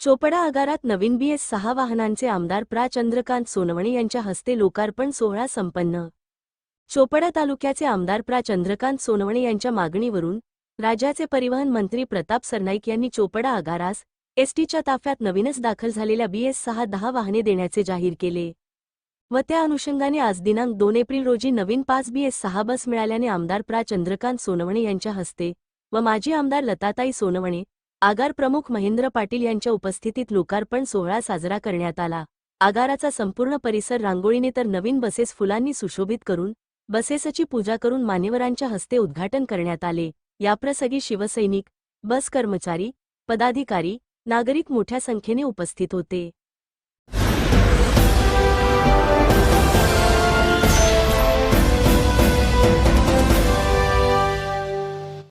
चोपडा आगारात नवीन बीएस सहा वाहनांचे आमदार प्रा चंद्रकांत सोनवणे यांच्या हस्ते लोकार्पण सोहळा संपन्न. चोपडा तालुक्याचे आमदार प्रा चंद्रकांत सोनवणे यांच्या मागणीवरून राज्याचे परिवहन मंत्री प्रताप सरनाईक यांनी चोपडा आगारास एसटीच्या ताफ्यात नवीनच दाखल झालेल्या बीएस सहा दहा वाहने देण्याचे जाहीर केले. व त्या अनुषंगाने आज दिनांक दोन एप्रिल रोजी नवीन पाच बीएस सहा बस मिळाल्याने आमदार प्रा चंद्रकांत सोनवणे यांच्या हस्ते व माजी आमदार लताताई सोनवणे आगार प्रमुख महेंद्र पाटील यांच्या उपस्थितीत लोकार्पण सोहळा साजरा करण्यात आला. आगाराचा संपूर्ण परिसर रांगोळीने तर नवीन बसेस फुलांनी सुशोभित करून बसेसची पूजा करून मान्यवरांच्या हस्ते उद्घाटन करण्यात आले. याप्रसंगी शिवसैनिक बस कर्मचारी पदाधिकारी नागरिक मोठ्या संख्येने उपस्थित होते.